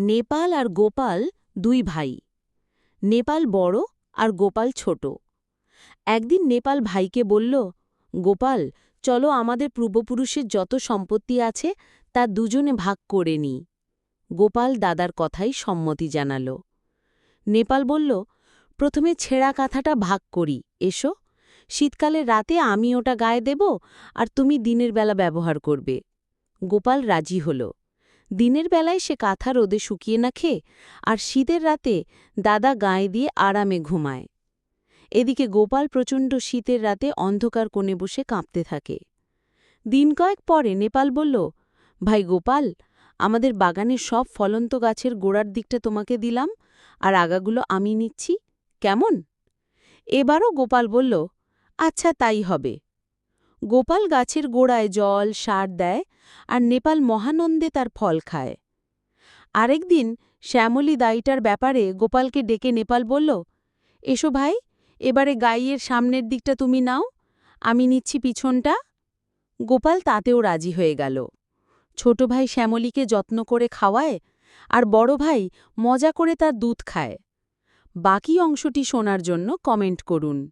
নেপাল আর গোপাল দুই ভাই। নেপাল বড় আর গোপাল ছোট। একদিন নেপাল ভাইকে বলল, গোপাল, চলো আমাদের পূর্বপুরুষের যত সম্পত্তি আছে, তা দুজনে ভাগ করে নি। গোপাল দাদার কথাই সম্মতি জানাল। নেপাল বলল, প্রথমে ছেঁড়া কাঁথাটা ভাগ করি, এসো। শীতকালে রাতে আমি ওটা গায়ে দেব আর তুমি দিনের বেলা ব্যবহার করবে। গোপাল রাজি হল। দিনের বেলায় সে কাঁথা রোদে শুকিয়ে না খেয়ে আর শীতের রাতে দাদা গায়ে দিয়ে আরামে ঘুমায়। এদিকে গোপাল প্রচণ্ড শীতের রাতে অন্ধকার কোণে বসে কাঁপতে থাকে। দিন কয়েক পরে নেপাল বলল, ভাই গোপাল, আমাদের বাগানের সব ফলন্ত গাছের গোড়ার দিকটা তোমাকে দিলাম আর আগাগুলো আমি নিচ্ছি। কেমন? এবারও গোপাল বলল আচ্ছা তাই হবে। গোপাল গাছের গোড়ায় জল, সার দেয় আর নেপাল মহানন্দে তার ফল খায়। আরেকদিন শ্যামলী দাইটার ব্যাপারে গোপালকে ডেকে নেপাল বলল, এসো ভাই, এবারে গাইয়ের সামনের দিকটা তুমি নাও, আমি নিচ্ছি পিছনটা। গোপাল তাতেও রাজি হয়ে গেল। ছোট ভাই শ্যামলীকে যত্ন করে খাওয়ায় আর বড় ভাই মজা করে তার দুধ খায়। বাকি অংশটি শোনার জন্য কমেন্ট করুন।